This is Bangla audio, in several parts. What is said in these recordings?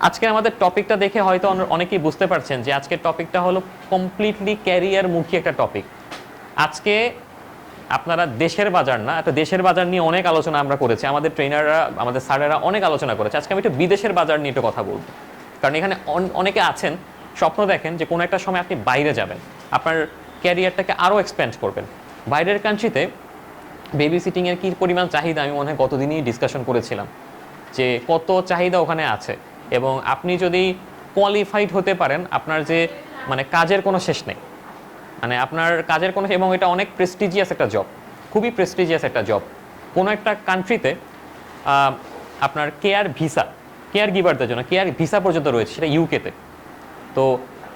আজকে আমাদের টপিকটা দেখে হয়তো অনেকেই বুঝতে পারছেন যে আজকের টপিকটা হলো কমপ্লিটলি ক্যারিয়ার মুখী একটা টপিক আজকে আপনারা দেশের বাজার না, একটা দেশের বাজার নিয়ে অনেক আলোচনা আমরা করেছি। আমাদের ট্রেনাররা আমাদের স্যারেরা অনেক আলোচনা করেছে। আজকে আমি একটু বিদেশের বাজার নিয়ে একটু কথা বলব। কারণ এখানে অন- অনেকে আছেন, স্বপ্ন দেখেন যে কোনো একটা সময় আপনি বাইরে যাবেন। আপনার ক্যারিয়ারটাকে আরও এক্সপ্যান্ড করবেন। বাইরের কান্ট্রিতে বেবি সিটিংয়ের কী পরিমাণ চাহিদা আমি মনে হয় গতদিনই ডিসকাশন করেছিলাম যে কত চাহিদা ওখানে আছে। এবং আপনি যদি কোয়ালিফাইড হতে পারেন, আপনার যে মানে কাজের কোনো শেষ নেই। মানে আপনার কাজের কোনো, এবং এটা অনেক প্রেস্টিজিয়াস একটা জব খুবই প্রেস্টিজিয়াস একটা জব কোনো একটা কান্ট্রিতে আপনার কেয়ার ভিসা কেয়ার গিভারদের জন্য কেয়ার ভিসা পর্যন্ত রয়েছে, সেটা ইউকেতে তো।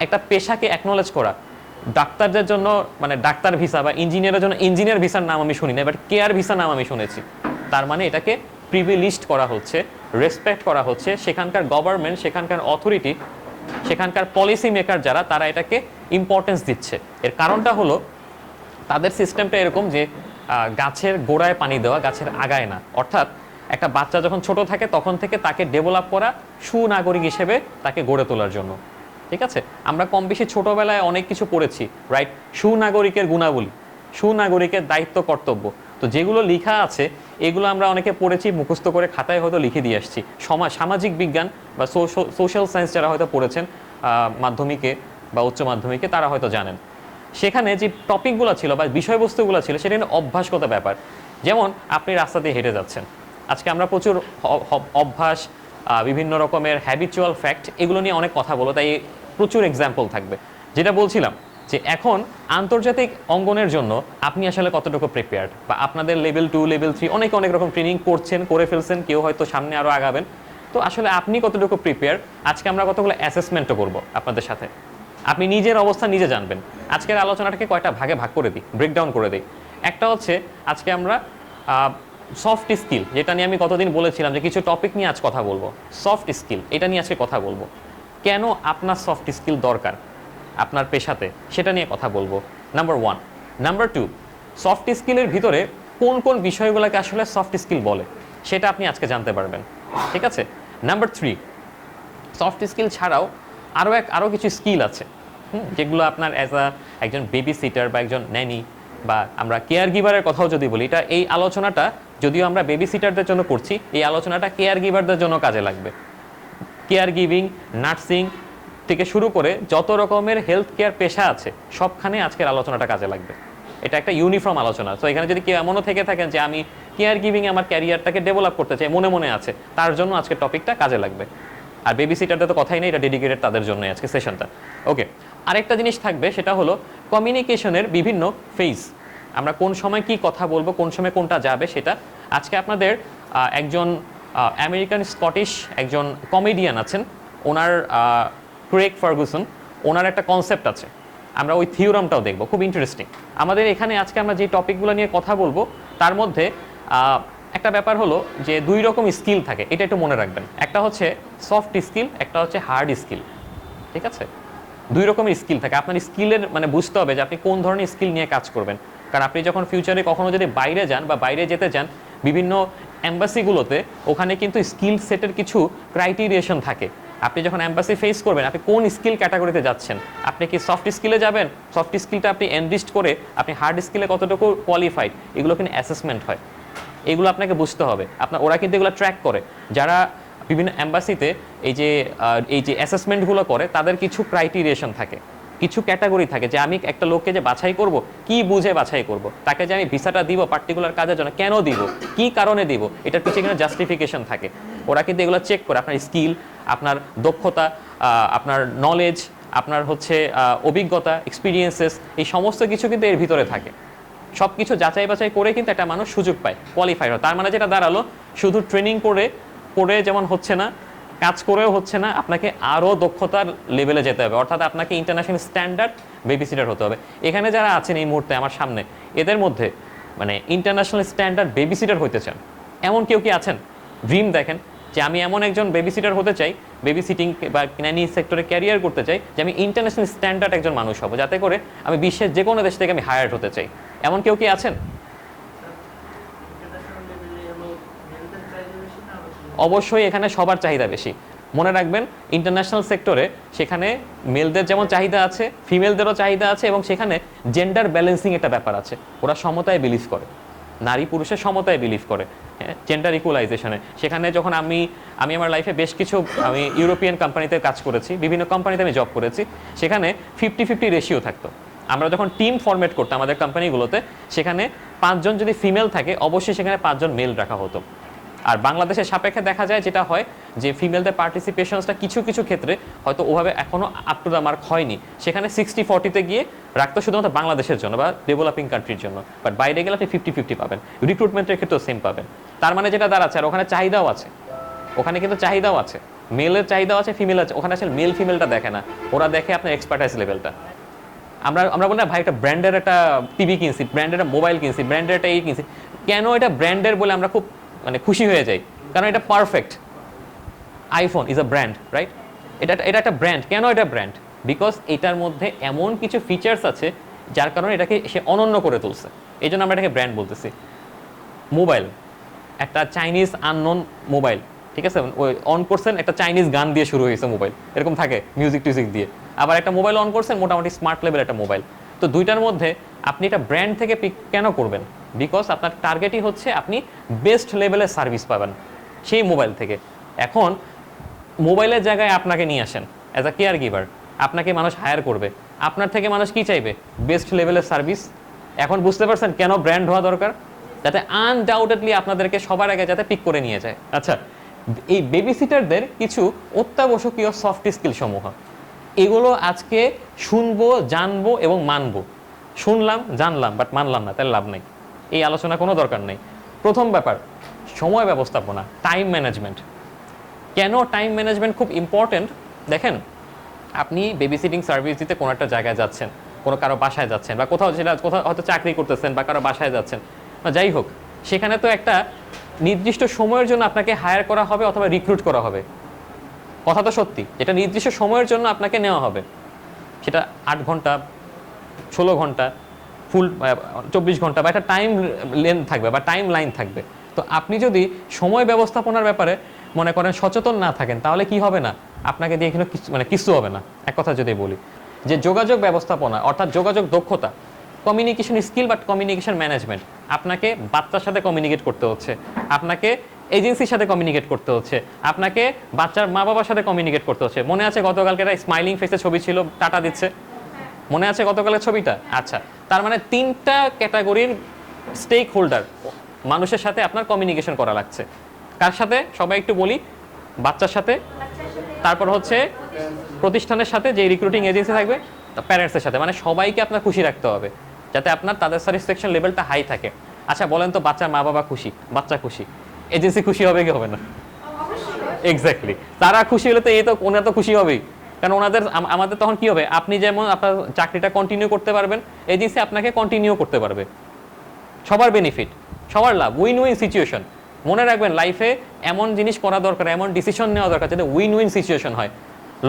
একটা পেশাকে অ্যাকনোলেজ করা, ডাক্তারদের জন্য মানে ডাক্তার ভিসা বা ইঞ্জিনিয়ারের জন্য ইঞ্জিনিয়ার ভিসার নাম আমি শুনি না বাট কেয়ার ভিসা নাম আমি শুনেছি। তার মানে এটাকে প্রিভিলিস্ট করা হচ্ছে। রেসপেক্ট করা হচ্ছে, সেখানকার গভর্নমেন্ট সেখানকার অথরিটি সেখানকার পলিসি মেকার যারা, তারা এটাকে ইম্পর্টেন্স দিচ্ছে। এর কারণটা হলো, তাদের সিস্টেমটা এরকম যে গাছের গোড়ায় পানি দেওয়া, গাছের আগায় না। অর্থাৎ, একটা বাচ্চা যখন ছোট থাকে, তখন থেকে তাকে ডেভেলপ করা সুনাগরিক হিসেবে তাকে গড়ে তোলার জন্য। ঠিক আছে? আমরা কম বেশি ছোটবেলায় অনেক কিছু পড়েছি রাইট সুনাগরিকের গুণাবলী, সুনাগরিকের দায়িত্ব কর্তব্য। তো যেগুলো লেখা আছে এগুলো আমরা অনেকে পড়েছি, মুখস্থ করে খাতায় হয়তো লিখে দিয়ে আসছি। সমাজ সামাজিক বিজ্ঞান বা সোশ্যাল সায়েন্স যারা হয়তো পড়েছেন মাধ্যমিকে বা উচ্চ মাধ্যমিকে তারা হয়তো জানেন। সেখানে যে টপিকগুলো ছিল বা বিষয়বস্তুগুলো ছিল, সেটা অভ্যাসগত ব্যাপার। যেমন, আপনি রাস্তা দিয়ে হেঁটে যাচ্ছেন। আজকে আমরা প্রচুর অভ্যাস বিভিন্ন রকমের হ্যাবিচুয়াল ফ্যাক্ট এগুলো নিয়ে অনেক কথা বলো তাই প্রচুর এক্সাম্পল থাকবে। যেটা বলছিলাম যে এখন আন্তর্জাতিক অঙ্গনের জন্য আপনি আসলে কতটুকু প্রিপেয়ার্ড বা আপনাদের লেভেল টু লেভেল থ্রি অনেক অনেক রকম ট্রেনিং করছেন, করে ফেলছেন, কেউ হয়তো সামনে আরও আগাবেন। তো আসলে আপনি কতটুকু প্রিপেয়ার আজকে আমরা কতগুলো অ্যাসেসমেন্টও করব আপনাদের সাথে। আপনি নিজের অবস্থা নিজে জানবেন। আজকের আলোচনাটাকে কয়টা ভাগে ভাগ করে দিই ব্রেকডাউন করে দিই। একটা হচ্ছে, আজকে আমরা সফট স্কিল যেটা নিয়ে আমি কতদিন বলেছিলাম যে কিছু টপিক নিয়ে আজ কথা বলব। সফট স্কিল এটা নিয়ে আজকে কথা বলব। কেন আপনার সফট স্কিল দরকার? আপনার পেশাতে, সেটা নিয়ে কথা বলব। Number one number two soft স্কিলের ভিতরে কোন কোন বিষয়গুলোকে আসলে সফট স্কিল বলে, সেটা আপনি আজকে জানতে পারবেন। ঠিক আছে? নাম্বার থ্রি সফট স্কিল ছাড়াও আরও এক আরও কিছু স্কিল আছে যেগুলো আপনার অ্যাজ আ একজন বেবি সিটার বা একজন ন্যানি বা আমরা কেয়ার গিভারের কথাও যদি বলি, এটা এই আলোচনাটা যদিও আমরা বেবি সিটারদের জন্য করছি, এই আলোচনাটা কেয়ার গিভারদের জন্য কাজে লাগবে। কেয়ার গিভিং নার্সিং থেকে শুরু করে যত রকমের হেলথ কেয়ার পেশা আছে, সবখানে আজকের আলোচনাটা কাজে লাগবে। এটা একটা ইউনিফর্ম আলোচনা। তো এখানে যদি কেউ এমনও থেকে থাকেন যে আমি কেয়ার গিভিং আমার ক্যারিয়ারটাকে ডেভেলপ করতে চাই, মনে মনে আছে, তার জন্য আজকের টপিকটা কাজে লাগবে। আর বেবি সিটারদের তো কথাই নেই, এটা ডেডিকেটেড তাদের জন্য আজকে সেশনটা ওকে আরেকটা জিনিস থাকবে, সেটা হলো কমিউনিকেশনের বিভিন্ন ফেজ আমরা কোন সময় কি কথা বলব, কোন সময় কোনটা যাবে, সেটা আজকে আপনাদের একজন আমেরিকান স্কটিশ একজন কমেডিয়ান আছেন। ওনার ক্রেক ফার্গুসন, ওনার একটা কনসেপ্ট আছে। আমরা ওই থিওরামটাও দেখব, খুব ইন্টারেস্টিং আমাদের এখানে আজকে আমরা যে টপিকগুলো নিয়ে কথা বলব, তার মধ্যে একটা ব্যাপার হলো যে দুই রকম স্কিল থাকে, এটা একটু মনে রাখবেন। একটা হচ্ছে সফট স্কিল একটা হচ্ছে হার্ড স্কিল ঠিক আছে? দুই রকমের স্কিল থাকে। আপনার স্কিলের মানে বুঝতে হবে যে আপনি কোন ধরনের স্কিল নিয়ে কাজ করবেন। কারণ আপনি যখন ফিউচারে কখনো যদি বাইরে যান বা বাইরে যেতে চান বিভিন্ন অ্যাম্বাসিগুলোতে ওখানে কিন্তু স্কিল সেটের কিছু ক্রাইটেরিয়েশন থাকে। আপনি যখন অ্যাম্বাসি ফেস করবেন, আপনি কোন স্কিল ক্যাটাগরিতে যাচ্ছেন? আপনি কি সফট স্কিলে যাবেন? সফট স্কিলটা আপনি এনরিস্ট করে আপনি হার্ড স্কিলে কতটুকু কোয়ালিফাইড এগুলো কিন্তু অ্যাসেসমেন্ট হয়। এগুলো আপনাকে বুঝতে হবে। আপনার ওরা কিন্তু এগুলো ট্র্যাক করে। যারা বিভিন্ন অ্যাম্বাসিতে এই যে এই যে অ্যাসেসমেন্টগুলো করে, তাদের কিছু ক্রাইটেরিয়েশন থাকে। কিছু ক্যাটাগরি থাকে যে আমি একটা লোককে যে বাছাই করব, কি বুঝে বাছাই করব? তাকে যে আমি ভিসাটা দিব পার্টিকুলার কাজের জন্য কেন দিব? কি কারণে দিব? এটার পিছিয়ে কিন্তু জাস্টিফিকেশন থাকে। ওরা কিন্তু এগুলো চেক করে। আপনার স্কিল আপনার দক্ষতা আপনার নলেজ আপনার হচ্ছে অভিজ্ঞতা এক্সপিরিয়েন্সেস এই সমস্ত কিছু কিন্তু এর ভিতরে থাকে। সব কিছু যাচাই বাছাই করে কিন্তু একটা মানুষ সুযোগ পায় কোয়ালিফাই হয়। তার মানে যেটা দাঁড়াল, শুধু ট্রেনিং করে করে যেমন হচ্ছে না, কাজ করেও হচ্ছে না, আপনাকে আরও দক্ষতার লেভেলে যেতে হবে। অর্থাৎ আপনাকে ইন্টারন্যাশনাল স্ট্যান্ডার্ড বেবিসিটার হতে হবে। এখানে যারা আছেন এই মুহূর্তে আমার সামনে, এদের মধ্যে মানে ইন্টারন্যাশনাল স্ট্যান্ডার্ড বেবিসিটার হতে চান, এমন কেউ কি আছেন? ড্রিম দেখেন যে আমি এমন একজন বেবিসিটার হতে চাই বেবি সিটিং বা ন্যানি সেক্টরে ক্যারিয়ার করতে চাই, যে আমি ইন্টারন্যাশনাল স্ট্যান্ডার্ড একজন মানুষ হব। যাতে করে আমি বিশ্বের যে কোনো দেশ থেকে আমি হায়ার হতে চাই। এমন কেউ কি আছেন? অবশ্যই এখানে সবার চাহিদা বেশি। মনে রাখবেন ইন্টারন্যাশনাল সেক্টরে সেখানে মেলদের যেমন চাহিদা আছে ফিমেলদেরও চাহিদা আছে এবং সেখানে জেন্ডার ব্যালেন্সিং একটা ব্যাপার আছে। ওরা সমতায় বিলিভ করে। নারী পুরুষের সমতায় বিলিভ করে জেন্ডার ইকুয়ালাইজেশনে সেখানে যখন আমি আমি আমার লাইফে বেশ কিছু, আমি ইউরোপিয়ান কোম্পানিতে কাজ করেছি, বিভিন্ন কোম্পানিতে আমি জব করেছি, সেখানে ফিফটি ফিফটি রেশিও থাকতো। আমরা যখন টিম ফর্মেট করতাম আমাদের কোম্পানিগুলোতে সেখানে পাঁচজন যদি ফিমেল থাকে, অবশ্যই সেখানে পাঁচজন মেল রাখা হতো। আর বাংলাদেশের সাপেক্ষে দেখা যায় যেটা হয় যে ফিমেলদের পার্টিসিপেশনসটা কিছু কিছু ক্ষেত্রে হয়তো ওভাবে এখনও আপ টু দ্য মার্ক হয়নি। সেখানে সিক্সটি ফর্টিতে গিয়ে রাখতো শুধুমাত্র বাংলাদেশের জন্য বা ডেভেলপিং কান্ট্রির জন্য। বাট বাইরে গেলে আপনি ফিফটি ফিফটি পাবেন। রিক্রুটমেন্টের ক্ষেত্রেও সেম পাবেন। তার মানে যেটা দাঁড়াচ্ছে, আর ওখানে চাহিদাও আছে। ওখানে কিন্তু চাহিদাও আছে। মেলের চাহিদাও আছে ফিমেল আছে। ওখানে আসলে মেল ফিমেলটা দেখে না। ওরা দেখে আপনার এক্সপার্টাইজ লেভেলটা আমরা আমরা বলি না, ভাই, একটা ব্র্যান্ডের একটা টিভি কিনছি ব্র্যান্ডের একটা মোবাইল কিনছি ব্র্যান্ডের একটা এই কিনছি। কেন এটা ব্র্যান্ডের বলে আমরা খুব মানে খুশি হয়ে যাই কারণ এটা perfect iPhone is a brand right এটা এটা একটা ব্র্যান্ড কেন এটা ব্র্যান্ড বিকজ এটার মধ্যে এমন কিছু ফিচার্স আছে, যার কারণে এটাকে সে অনন্য করে তুলছে। এই জন্য আমরা এটাকে ব্র্যান্ড বলতেছি। মোবাইল একটা চাইনিজ আননোন মোবাইল ঠিক আছে? ওই অন করছেন, একটা চাইনিজ গান দিয়ে শুরু হয়েছে মোবাইল এরকম থাকে মিউজিক টিউজিক দিয়ে। আবার একটা মোবাইল অন করছেন, মোটামুটি স্মার্ট লেভেল একটা মোবাইল তো দুইটার মধ্যে আপনি এটা ব্র্যান্ড থেকে পিক কেন করবেন? বিকজ আপনার টার্গেটই হচ্ছে আপনি বেস্ট লেভেলের সার্ভিস পাবেন, সেই মোবাইল থেকে। এখন মোবাইলের জায়গায় আপনাকে নিয়ে আসেন অ্যাজ আ কেয়ার গিভার আপনাকে মানুষ হায়ার করবে। আপনার থেকে মানুষ কি চাইবে? বেস্ট লেভেলের সার্ভিস এখন বুঝতে পারছেন কেন ব্র্যান্ড হওয়া দরকার? যাতে আনডাউটেডলি আপনাদেরকে সবার আগে যাতে পিক করে নিয়ে যায়। আচ্ছা এই বেবি সিটারদের কিছু অত্যাবশ্যকীয় সফট স্কিল সমূহ এগুলো আজকে শুনব, জানব এবং মানবো। শুনলাম, জানলাম বাট মানলাম না, তাহলে লাভ নেই। এই আলোচনা কোনো দরকার নেই। প্রথম ব্যাপার, সময় ব্যবস্থাপনা টাইম ম্যানেজমেন্ট কেন টাইম ম্যানেজমেন্ট খুব ইম্পর্টেন্ট দেখেন, আপনি বেবি সিটিং সার্ভিস দিতে কোনো একটা জায়গায় যাচ্ছেন, কোনো কারও বাসায় যাচ্ছেন বা কোথাও যেটা কোথাও হয়তো চাকরি করতেছেন বা কারও বাসায় যাচ্ছেন। বা যাই হোক, সেখানে তো একটা নির্দিষ্ট সময়ের জন্য আপনাকে হায়ার করা হবে অথবা রিক্রুট করা হবে। কথা তো সত্যি এটা নির্দিষ্ট সময়ের জন্য আপনাকে নেওয়া হবে, সেটা আট ঘণ্টা, ষোলো ঘণ্টা ফুল চব্বিশ ঘণ্টা বা একটা টাইম লেন থাকবে বা টাইম লাইন থাকবে। তো আপনি যদি সময় ব্যবস্থাপনার ব্যাপারে মনে করেন সচেতন না থাকেন, তাহলে কি হবে না? আপনাকে দিয়ে এখানে কিছু মানে কিছু হবে না। এক কথা যদি বলি। যে যোগাযোগ ব্যবস্থাপনা, অর্থাৎ যোগাযোগ দক্ষতা communication skill but communication management আপনাকে বাচ্চার সাথে কমিউনিকেট করতে হচ্ছে, আপনাকে এজেন্সির সাথে কমিউনিকেট করতে হচ্ছে, আপনাকে বাচ্চার মা বাবার সাথে কমিউনিকেট করতে হচ্ছে। মনে আছে গতকালকে একটা স্মাইলিং ফেসে ছবি ছিল, টাটা দিচ্ছে। মনে আছে গতকালের ছবিটা? আচ্ছা। তার মানে তিনটা ক্যাটাগরির স্টেক হোল্ডার মানুষের সাথে আপনার কমিউনিকেশন করা লাগছে। কার সাথে? সবাই একটু বলি। বাচ্চার সাথে। তারপর হচ্ছে প্রতিষ্ঠানের সাথে যে রিক্রুটিং এজেন্সি থাকবে প্যারেন্টসের সাথে। মানে সবাইকে আপনার খুশি রাখতে হবে যাতে আপনার তাদের স্যাটিসফ্যাকশন লেভেলটা হাই থাকে। আচ্ছা বলেন তো বাচ্চার মা বাবা খুশি? বাচ্চা খুশি। এজেন্সি খুশি হবে কি হবে না? এক্স্যাক্টলি তারা খুশি হলে তো এই তো ওনারা তো খুশি হবেই। কারণ ওনাদের আমাদের তখন কি হবে? আপনি যেমন আপনার চাকরিটা কন্টিনিউ করতে পারবেন এজেন্সি আপনাকে কন্টিনিউ করতে পারবে। সবার বেনিফিট সবার লাভ উইন উইন সিচুয়েশন মনে রাখবেন লাইফে এমন জিনিস করা দরকার, এমন ডিসিশন নেওয়া দরকার যাতে উইন উইন সিচুয়েশন হয়।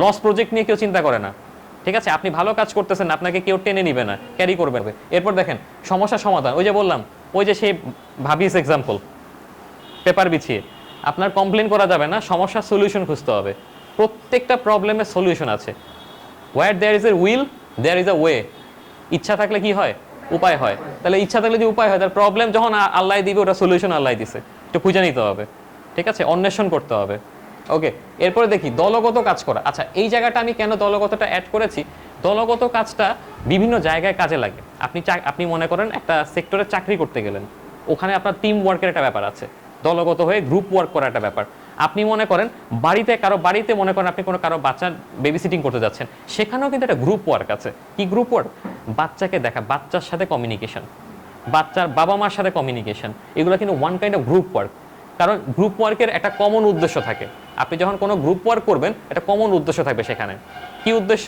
লস প্রজেক্ট নিয়ে কেউ চিন্তা করে না। ঠিক আছে? আপনি ভালো কাজ করতেছেন, আপনাকে কেউ টেনে নিবে না ক্যারি করবে। এরপর দেখেন সমস্যার সমাধান। ওই যে বললাম, ওই যে সেই ভাবিস এক্সাম্পল পেপার বিছিয়ে। আপনার কমপ্লেন করা যাবে না, সমস্যার সলিউশন খুঁজতে হবে। প্রত্যেকটা প্রবলেমের সলিউশন আছে। Where there is a will there is a way ইচ্ছা থাকলে কি হয়? উপায় হয়। তাহলে ইচ্ছা থাকলে যে উপায় হয়, তাহলে প্রবলেম যখন আল্লাহ দিবে, ওটা সলিউশন আল্লাহ দিছে। একটু খুঁজে নিতে হবে। ঠিক আছে? অন্বেষণ করতে হবে। ওকে এরপরে দেখি, দলগত কাজ করা। আচ্ছা এই জায়গাটা আমি কেন দলগতটা অ্যাড করেছি? দলগত কাজটা বিভিন্ন জায়গায় কাজে লাগে। আপনি আপনি মনে করেন একটা সেক্টরে চাকরি করতে গেলেন। ওখানে আপনার টিম ওয়ার্কের একটা ব্যাপার আছে। দলগত হয়ে গ্রুপ ওয়ার্ক করার একটা ব্যাপার। আপনি মনে করেন বাড়িতে কারও, বাড়িতে মনে করেন আপনি কোনো কারও বাচ্চার বেবি সিটিং করতে যাচ্ছেন, সেখানেও কিন্তু একটা গ্রুপ ওয়ার্ক আছে। কি গ্রুপ ওয়ার্ক বাচ্চাকে দেখা, বাচ্চার সাথে কমিউনিকেশন বাচ্চার বাবা মার সাথে কমিউনিকেশন এগুলো কিন্তু one kind of group work কারণ গ্রুপ ওয়ার্কের একটা কমন উদ্দেশ্য থাকে। আপনি যখন কোনো গ্রুপ ওয়ার্ক করবেন, একটা কমন উদ্দেশ্য থাকবে সেখানে। কি উদ্দেশ্য?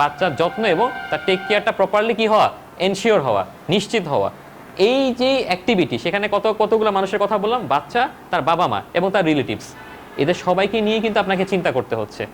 বাচ্চার যত্ন এবং তার টেক কেয়ারটা প্রপারলি কি হওয়া? এনশিওর হওয়া, নিশ্চিত হওয়া। এই যে অ্যাক্টিভিটি সেখানে কত, কতগুলো মানুষের কথা বললাম? বাচ্চা, তার বাবা মা এবং তার রিলেটিভস এদের সবাইকে নিয়ে কিন্তু আপনাকে চিন্তা করতে হচ্ছে।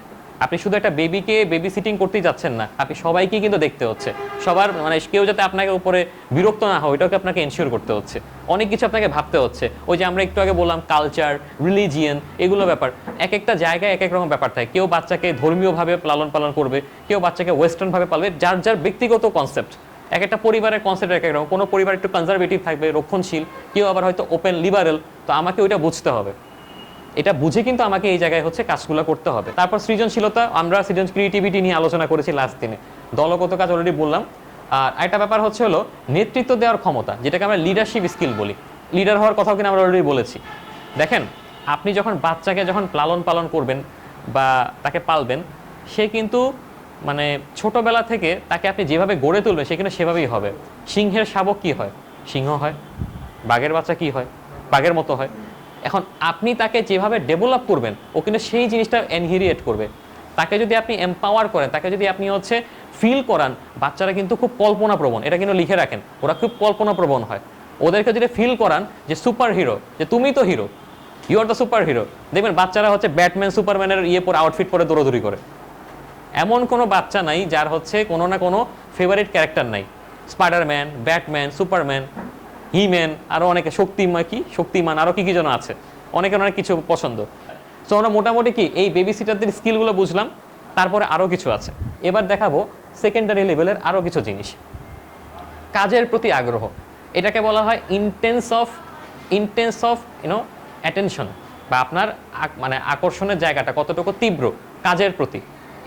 আপনি শুধু একটা বেবিকে বেবি সিটিং করতেই যাচ্ছেন না, আপনি সবাইকে কিন্তু দেখতে হচ্ছে। সবার মানে কেউ যাতে আপনাকে উপরে বিরক্ত না হয়, ওইটাকে আপনাকে এনশিওর করতে হচ্ছে। অনেক কিছু আপনাকে ভাবতে হচ্ছে। ওই যে আমরা একটু আগে বললাম কালচার রিলিজিয়ান এগুলো ব্যাপার। এক একটা জায়গায় এক এক রকম ব্যাপার থাকে। কেউ বাচ্চাকে ধর্মীয়ভাবে লালন পালন করবে, কেউ বাচ্চাকে ওয়েস্টার্নভাবে পালবে, যার যার ব্যক্তিগত কনসেপ্ট এক একটা পরিবারের কনসেপ্ট এক রকম। কোনো পরিবার একটু কনজারভেটিভ থাকবে, রক্ষণশীল, কেউ আবার হয়তো ওপেন লিবারেল তো আমাকে ওইটা বুঝতে হবে। এটা বুঝে কিন্তু আমাকে এই জায়গায় হচ্ছে কাজগুলো করতে হবে। তারপর সৃজনশীলতা, আমরা সৃজন ক্রিয়েটিভিটি নিয়ে আলোচনা করেছি লাস্ট দিনে। দলগত কাজ অলরেডি বললাম। আর একটা ব্যাপার হচ্ছে হলো, নেতৃত্ব দেওয়ার ক্ষমতা, যেটাকে আমরা লিডারশিপ স্কিল বলি। লিডার হওয়ার কথাও কিন্তু আমরা অলরেডি বলেছি। দেখেন, আপনি যখন বাচ্চাকে যখন লালন পালন করবেন বা তাকে পালবেন, সে কিন্তু মানে ছোটবেলা থেকে তাকে আপনি যেভাবে গড়ে তুলবেন, সে কিন্তু সেভাবেই হবে। সিংহের শাবক কি হয়? সিংহ হয়। বাঘের বাচ্চা কি হয়? বাঘের মতো হয়। এখন আপনি তাকে যেভাবে ডেভেলপ করবেন, ও কিন্তু সেই জিনিসটা এনহিরিয়েট করবে। তাকে যদি আপনি এম্পাওয়ার করেন, তাকে যদি আপনি হচ্ছে ফিল করান, বাচ্চারা কিন্তু খুব কল্পনাপ্রবণ। এটা কিন্তু লিখে রাখেন, ওরা খুব কল্পনা প্রবণ হয়। ওদেরকে যদি ফিল করান যে সুপার হিরো যে তুমি তো hero you are the superhero দেখবেন বাচ্চারা হচ্ছে ব্যাটম্যান সুপারম্যানের ইয়ে পরে আউটফিট পরে দৌড়দৌড়ি করে। এমন কোনো বাচ্চা নাই যার হচ্ছে কোনো না কোনো ফেভারিট ক্যারেক্টার নাই। স্পাইডারম্যান ব্যাটম্যান সুপারম্যান হিম্যান আরও অনেকে শক্তিমান কি? শক্তিমান আরও কী কী যেন আছে। অনেকের অনেক কিছু পছন্দ। তো আমরা মোটামুটি কি, এই বেবি সিটারদের স্কিলগুলো বুঝলাম, তারপরে আরও কিছু আছে। এবার দেখাবো সেকেন্ডারি লেভেলের আরও কিছু জিনিস। কাজের প্রতি আগ্রহ। এটাকে বলা হয় intense of intense of you know attention বা আপনার মানে আকর্ষণের জায়গাটা কতটুকু তীব্র কাজের প্রতি।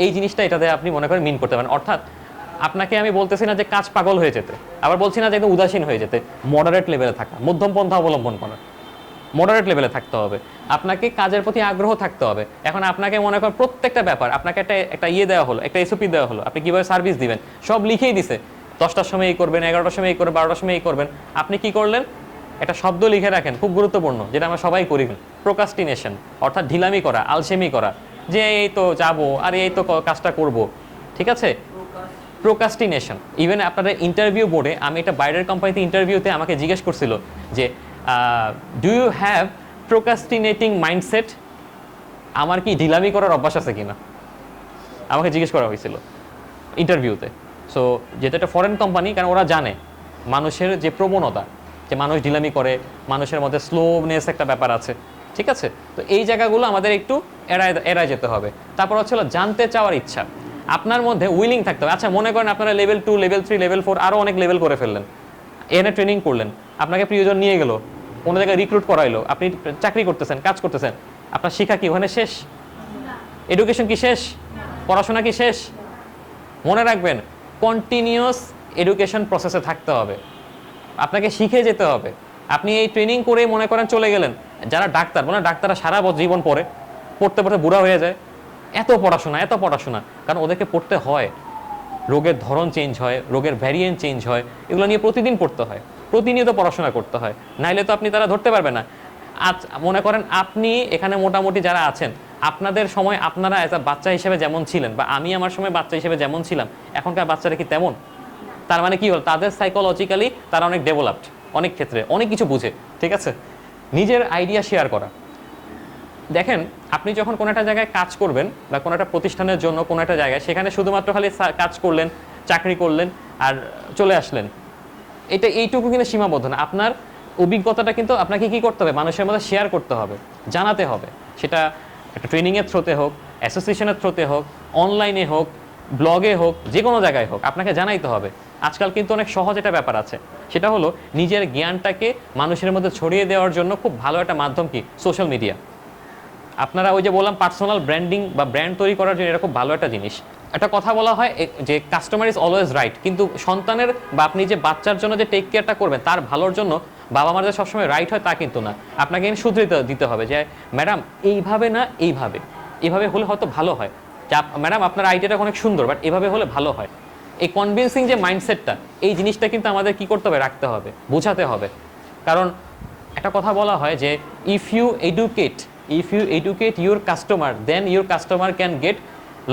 এই জিনিসটা এটাতে আপনি মনে করেন মিন করতে পারেন। অর্থাৎ আপনাকে আমি বলতেছি না যে কাজ পাগল হয়ে যেতে, আবার বলছি না যে একদম উদাসীন হয়ে যেতে মডারেট লেভেলে থাকা মধ্যম পন্থা অবলম্বন করা মডারেট লেভেলে থাকতে হবে। আপনাকে কাজের প্রতি আগ্রহ থাকতে হবে। এখন আপনাকে মনে করেন প্রত্যেকটা ব্যাপার, আপনাকে একটা একটা ইয়ে দেওয়া হলো, একটা এসওপি দেওয়া হলো, আপনি কীভাবে সার্ভিস দিবেন, সব লিখেই দিছে। দশটার সময় এই করবেন, এগারোটার সময় এই করবেন, বারোটার সময় এই করবেন। আপনি কি করলেন? একটা শব্দ লিখে রাখেন, খুব গুরুত্বপূর্ণ, যেটা আমরা সবাই করি। প্রোকাস্টিনেশন, অর্থাৎ ঢিলামি করা, আলসেমি করা। যে এই তো যাব, আর এই তো কাজটা করব। ঠিক আছে? প্রোকাস্টিনেশন ইভেন আপনাদের ইন্টারভিউ বোর্ডে আমি একটা বাইরের কোম্পানিতে ইন্টারভিউতে আমাকে জিজ্ঞেস করছিল যে do you have procrastinating mindset আমার কি ঢিলামি করার অভ্যাস আছে কিনা? আমাকে জিজ্ঞেস করা হয়েছিল ইন্টারভিউতে সো যেহেতু একটা ফরেন কোম্পানি কারণ ওরা জানে মানুষের যে প্রবণতা, যে মানুষ ঢিলামি করে, মানুষের মধ্যে স্লোনেস একটা ব্যাপার আছে। ঠিক আছে? তো এই জায়গাগুলো আমাদের একটু এড়ায় এড়ায় যেতে হবে। তারপর হচ্ছে হলো জানতে চাওয়ার ইচ্ছা। আপনার মধ্যে উইলিং থাকতে হবে। আচ্ছা মনে করেন আপনারা level two level three level four আরও অনেক লেভেল করে ফেললেন। এনে ট্রেনিং করলেন। আপনাকে প্রিয়জন নিয়ে গেলো। কোনো জায়গায় রিক্রুট করাইলো। আপনি চাকরি করতেছেন, কাজ করতেছেন। আপনার শিক্ষা কি ওখানে শেষ? এডুকেশন কি শেষ? পড়াশোনা কি শেষ? মনে রাখবেন কন্টিনিউয়াস এডুকেশন প্রসেসে থাকতে হবে। আপনাকে শিখে যেতে হবে। আপনি এই ট্রেনিং করে মনে করেন চলে গেলেন। যারা ডাক্তার বলে ডাক্তাররা সারা বছর জীবন পড়ে, পড়তে পড়তে বুড়া হয়ে যায়। এত পড়াশোনা এত পড়াশোনা, কারণ ওদেরকে পড়তে হয়। রোগের ধরন চেঞ্জ হয়, রোগের ভ্যারিয়েন্ট চেঞ্জ হয়, এগুলো নিয়ে প্রতিদিন পড়তে হয়। প্রতিনিয়ত পড়াশোনা করতে হয়। নাইলে তো আপনি তারা ধরতে পারবে না। আজ মনে করেন আপনি এখানে মোটামুটি যারা আছেন, আপনাদের সময় আপনারা এজ বাচ্চা হিসেবে যেমন ছিলেন বা আমি আমার সময় বাচ্চা হিসেবে যেমন ছিলাম, এখনকার বাচ্চারা কি তেমন? তার মানে কি হল? তাদের সাইকোলজিক্যালি তারা অনেক ডেভেলপড অনেক ক্ষেত্রে, অনেক কিছু বুঝে, ঠিক আছে? নিজের আইডিয়া শেয়ার করা। দেখেন, আপনি যখন কোনো একটা জায়গায় কাজ করবেন বা কোনো একটা প্রতিষ্ঠানের জন্য কোনো একটা জায়গায়, সেখানে শুধুমাত্র খালি কাজ করলেন, চাকরি করলেন আর চলে আসলেন, এটা এইটুকু কিন্তু সীমাবদ্ধ না। আপনার অভিজ্ঞতাটা কিন্তু আপনাকে কি করতে হবে? মানুষের মধ্যে শেয়ার করতে হবে, জানাতে হবে। সেটা একটা ট্রেনিংয়ের থ্রোতে হোক অ্যাসোসিয়েশনের থ্রোতে হোক অনলাইনে হোক ব্লগে হোক যে কোনো জায়গায় হোক, আপনাকে জানাইতে হবে। আজকাল কিন্তু অনেক সহজ একটা ব্যাপার আছে। সেটা হলো নিজের জ্ঞানটাকে মানুষের মধ্যে ছড়িয়ে দেওয়ার জন্য খুব ভালো একটা মাধ্যম কি? সোশ্যাল মিডিয়া আপনারা ওই যে বললাম পার্সোনাল ব্র্যান্ডিং বা ব্র্যান্ড তৈরি করার জন্য এটা খুব ভালো একটা জিনিস। একটা কথা বলা হয় যে কাস্টমার ইজ অলওয়েজ রাইট কিন্তু সন্তানের বা আপনি যে বাচ্চার জন্য যে টেক কেয়ারটা করবেন, তার ভালোর জন্য বাবা মার যে সবসময় রাইট হয় তা কিন্তু না। আপনাকে কিন্তু শুধরে দিতে হবে যে, ম্যাডাম, এইভাবে না, এইভাবে। এইভাবে হলে হয়তো ভালো হয়। যে, ম্যাডাম, আপনার আইডিয়াটা অনেক সুন্দর বাট এভাবে হলে ভালো হয়। এই কনভিন্সিং যে মাইন্ডসেটটা এই জিনিসটা কিন্তু আমাদের কি করতে হবে? রাখতে হবে, বোঝাতে হবে। কারণ একটা কথা বলা হয় যে if you educate if you educate your customer then your customer can get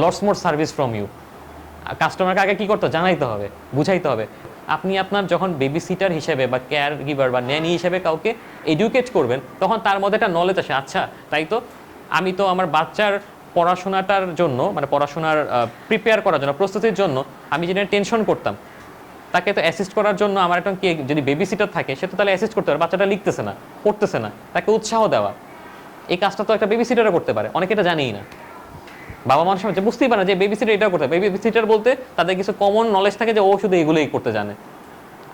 lots more service from you কাস্টমারকে আগে কী করতে? জানাইতে হবে, বুঝাইতে হবে। আপনি আপনার যখন বেবি সিটার হিসেবে বা কেয়ার গিভার বা ন্যানি হিসেবে কাউকে এডুকেট করবেন, তখন তার মধ্যে একটা নলেজ আসে আচ্ছা তাই তো, আমি তো আমার বাচ্চার পড়াশোনাটার জন্য মানে পড়াশোনার প্রিপেয়ার করার জন্য, প্রস্তুতির জন্য আমি যেটা টেনশন করতাম, তাকে তো অ্যাসিস্ট করার জন্য আমার একটা কি, যদি বেবি সিটার থাকে, সে তো তাহলে অ্যাসিস্ট করতে পারে, বাচ্চাটা লিখতেছে না, পড়তেছে না, তাকে উৎসাহ দেওয়া। এই কাজটা তো একটা বেবি সিটারও করতে পারে, অনেকে এটা জানেই না। বাবা মার সময় বুঝতেই পারে না যে বেবি সিটার এটাও করতে বেবি সিটার বলতে তাদের কিছু কমন নলেজ থাকে যে ও শুধু এগুলোই করতে জানে।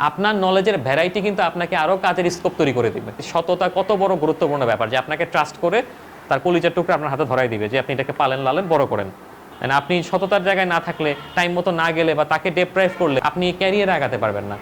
আপনার নলেজের ভ্যারাইটি কিন্তু আপনাকে আরও কাজের স্কোপ তৈরি করে দিবে। সততা কত বড় গুরুত্বপূর্ণ ব্যাপার যে আপনাকে ট্রাস্ট করে তার কলিজার টুকরা আপনার হাতে ধরাই দিবে যে আপনি এটাকে পালেন, লালেন, বড় করেন। মানে আপনি সততার জায়গায় না থাকলে টাইম মতো না গেলে বা তাকে ডেপ্রাইভ করলে আপনি ক্যারিয়ার আগাতে পারবেন না।